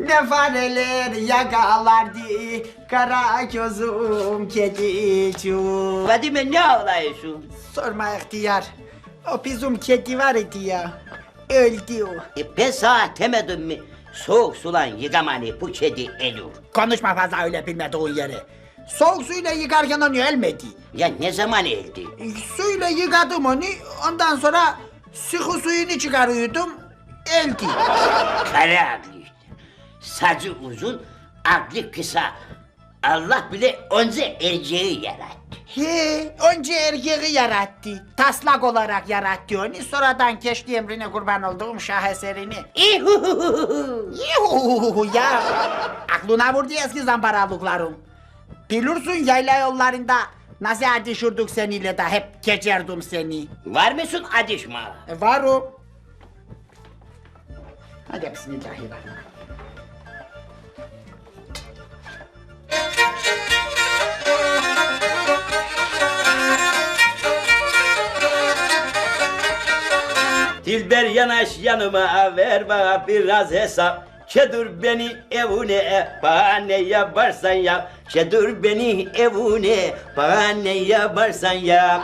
Ne fareler yakalardı kara gözüm kedicim. Fadime ne ağlıyorsun? Sorma ihtiyar. O bizim kedi var idi ya. Öldü o. E ben sana demedim mi? Soğuk sulan yıkamanı bu kedi ölür. Konuşma fazla öyle bilmediğin yeri. Soğuk suyla yıkarken onu ölmedi. Ya ne zaman öldü? E, Suyla yıkadım onu. Ondan sonra sıkı suyunu çıkarıyordum. Öldü. Kara. Sacı uzun, aklı kısa. Allah bile onca erceği yarattı. He, önce erkeği yarattı. Taslak olarak yarattı onu. Sonradan keşke emrine kurban olduğum şaheserini. İhuhuhuhu. Ya. Aklına vurdu eski zambaralıklarım. Bilirsin yayla yollarında nasıl adışırdık seninle de hep geçerdim seni. Var mısın adışma? E, var o. Hadi bismillahirrahmanirrahim. Dilber yanaş yanıma ver bana biraz hesap. Çedur beni evune bana ne yaparsan yap. Çedur beni evune bana ne yaparsan yap.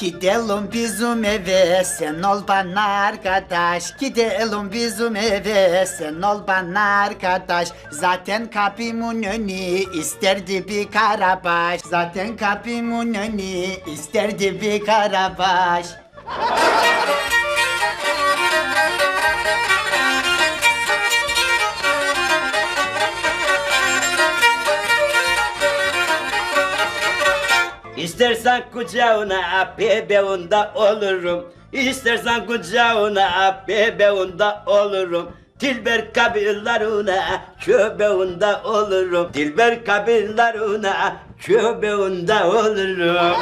Gidelim bizim eve sen ol bana arkadaş. Gidelim bizim eve sen ol bana arkadaş. Zaten kapımın önü isterdi bir karabaş. Zaten kapımın önü isterdi bir karabaş İstersen kucağına bebeğunda olurum. İstersen kucağına bebeğunda olurum. Dilber kabirlerine köbeğinde olurum. Dilber kabirlerine köbeğinde olurum.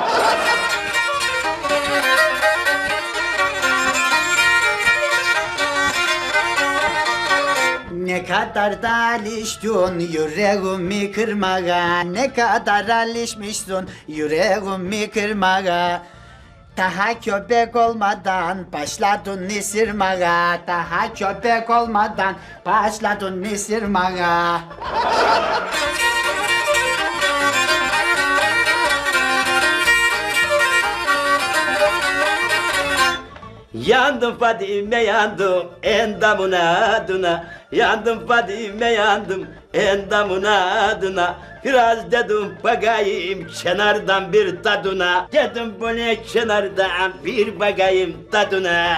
Ne kadar da alıştın yüreğimi kırmaya Ne kadar alışmışsın yüreğimi kırmaya daha köpek olmadan başladın nisirmaya Daha köpek olmadan başladın nisirmaya Yandım Fadime yandım endamına adına Yandım Fadime yandım endamına adına. Biraz dedim bakayım kenardan bir tadına. Dedim bu ne kenardan bir bakayım tadına.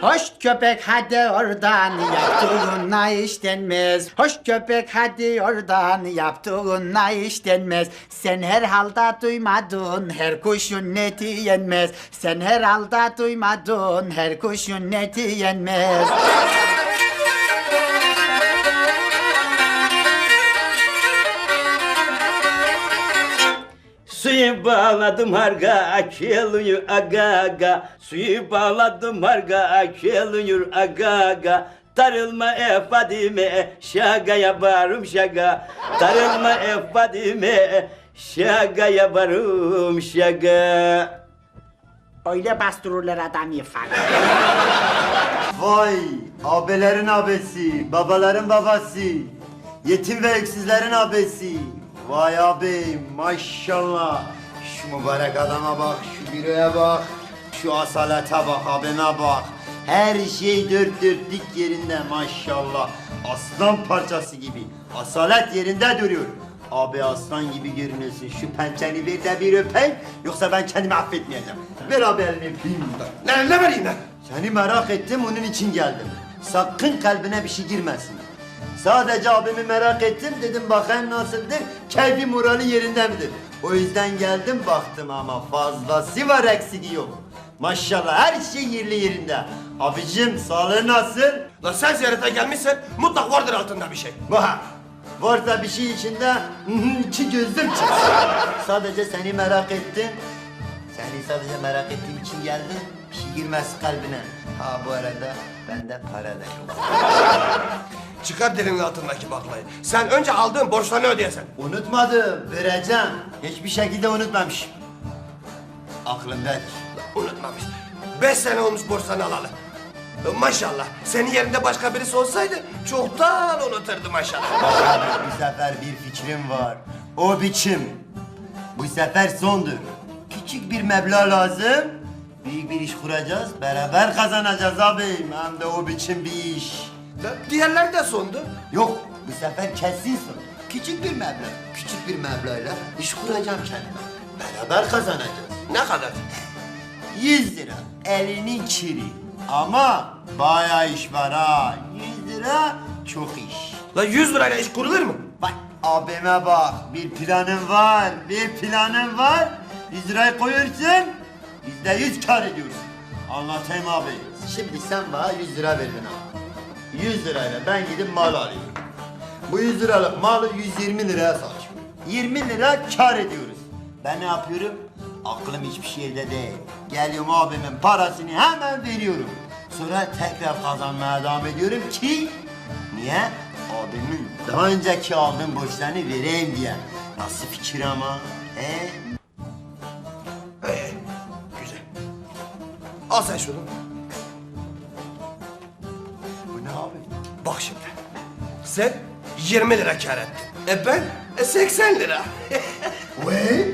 Hoş köpek hadi oradan yaptığınla iş denmez. Hoş köpek hadi oradan yaptığınla iş denmez. Sen herhalde duymadın her kuşun neti yenmez. Sen herhalde duymadın her kuşun neti yenmez Suyu bağladım harga akılıyor aga aga. Suyu bağladım harga akılıyor aga aga. Darılma e Fadime şagaya varım şaga. Darılma e Fadime şagaya varım şaga. Öyle bastırırlar adamı falan Vay abelerin abesi, babaların babası, yetim ve öksüzlerin abesi. Vay abi maşallah. Şu mübarek adama bak, şu büroya bak, şu asalete bak, abime bak. Her şey dört dörtlük yerinde maşallah. Aslan parçası gibi. Asalet yerinde duruyor. Abi aslan gibi görünüyorsun. Şu pençeni ver de bir öpeyim. Yoksa ben kendimi affetmeyeceğim. Ver abi elini öpeyim. Ne, ne vereyim ben? Seni merak ettim onun için geldim. Sakın kalbine bir şey girmesin. Sadece abimi merak ettim dedim bakayım nasıldır, keyfi morali yerinde midir? O yüzden geldim baktım ama fazlası var eksiki yok. Maşallah her şey yerli yerinde. Abicim sağlığı nasıl? La sen ziyarete gelmişsen mutlak vardır altında bir şey. Var. Varsa bir şey içinde iki gözüm çıksın. Sadece seni merak ettim. Seni sadece merak ettiğim için geldim. Bir şey girmez kalbine. Ha bu arada bende para da yok. Çıkar dilinin altındaki baklayı. Sen önce aldığın borçlarını ödeyesen. Unutmadım, vereceğim. Hiçbir şekilde unutmamışım. Aklımdadır. Unutmamış. Beş sene olmuş borçlarını alalı. Maşallah. Senin yerinde başka birisi olsaydı çoktan unuturdu maşallah. Fakat bu sefer bir fikrim var. O biçim. Bu sefer sondur. Küçük bir meblağ lazım. Büyük bir iş kuracağız. Beraber kazanacağız abim. Hem de o biçim bir iş. Diğerleri de sondu. Yok bu sefer kesin son. Küçük bir meblağ. Küçük bir meblağla iş kuracağım kendime. Beraber kazanacağız. Ne kadar? 100 lira. Elinin kiri. Ama bayağı iş var ha. 100 lira çok iş. La 100 lirayla iş kurulur mu? Bak abime bak. Bir planım var. Bir planım var. 100 lirayı koyuyorsun. Yüzde yüz kar ediyorsun. Anlatayım abi. Şimdi sen bana 100 lira verdin abi. 100 lirayla ben gidip mal alıyorum. Bu 100 liralık malı 120 liraya satıyorum. 20 lira kar ediyoruz. Ben ne yapıyorum? Aklım hiçbir şeyde değil. Geliyorum abimin parasını hemen veriyorum. Sonra tekrar kazanmaya devam ediyorum ki... Niye? Abimin daha önceki aldığım borçlarını vereyim diye. Nasıl fikir ama? He? Ee, güzel. Al sen şunu. Bak şimdi. Sen 20 lira kar ettin. E ben e 80 lira. Vay!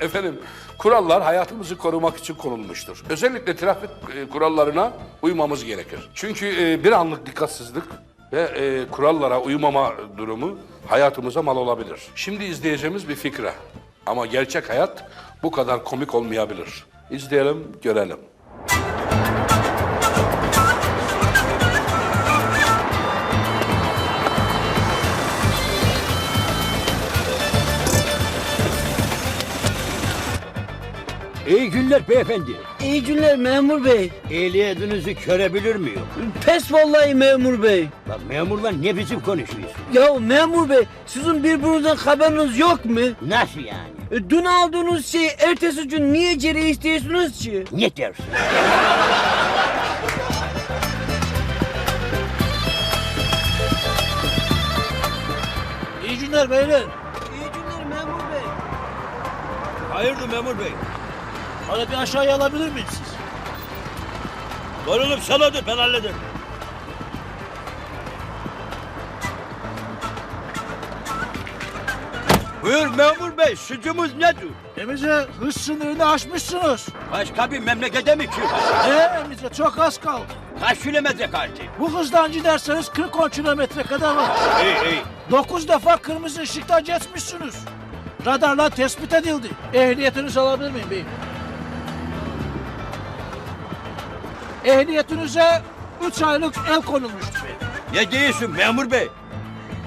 Efendim, kurallar hayatımızı korumak için konulmuştur. Özellikle trafik e, kurallarına uymamız gerekir. Çünkü e, bir anlık dikkatsizlik ve e, kurallara uymama durumu hayatımıza mal olabilir. Şimdi izleyeceğimiz bir fikre. Ama gerçek hayat bu kadar komik olmayabilir. İzleyelim, görelim. İyi günler beyefendi. İyi günler memur bey. Ehliyetinizi görebilir miyim? Pes vallahi memur bey. Lan memurla ne biçim konuşuyorsun? Ya memur bey sizin birbirinizden haberiniz yok mu? Nasıl yani? E, dün aldığınız şeyi ertesi gün niye geri istiyorsunuz ki? Ne dersin? İyi günler beyler. İyi günler memur bey. Hayırdır memur bey? Bana bir aşağıya alabilir miyiz siz? Sorulup saladır ben hallederim. Buyur memur bey, suçumuz nedir? Emice hız sınırını aşmışsınız. Başka bir memlekete mi çıkıyorsun? Ee Emice çok az kaldı. Kaç kilometre kaldı? Bu hızdan giderseniz 40 kilometre kadar var. İyi iyi. 9 defa kırmızı ışıkta geçmişsiniz. Radarla tespit edildi. Ehliyetinizi alabilir miyim beyim? Ehliyetinize 3 aylık el konulmuştur. Ne diyorsun memur bey?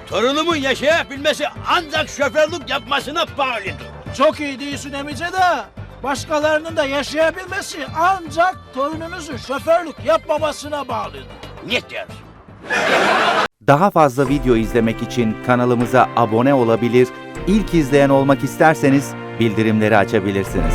Torunumun yaşayabilmesi ancak şoförlük yapmasına bağlıdır. Çok iyi değilsin Emice de. Başkalarının da yaşayabilmesi ancak torununuzun şoförlük yapmamasına bağlıdır. Ne dersin? Daha fazla video izlemek için kanalımıza abone olabilir, ilk izleyen olmak isterseniz bildirimleri açabilirsiniz.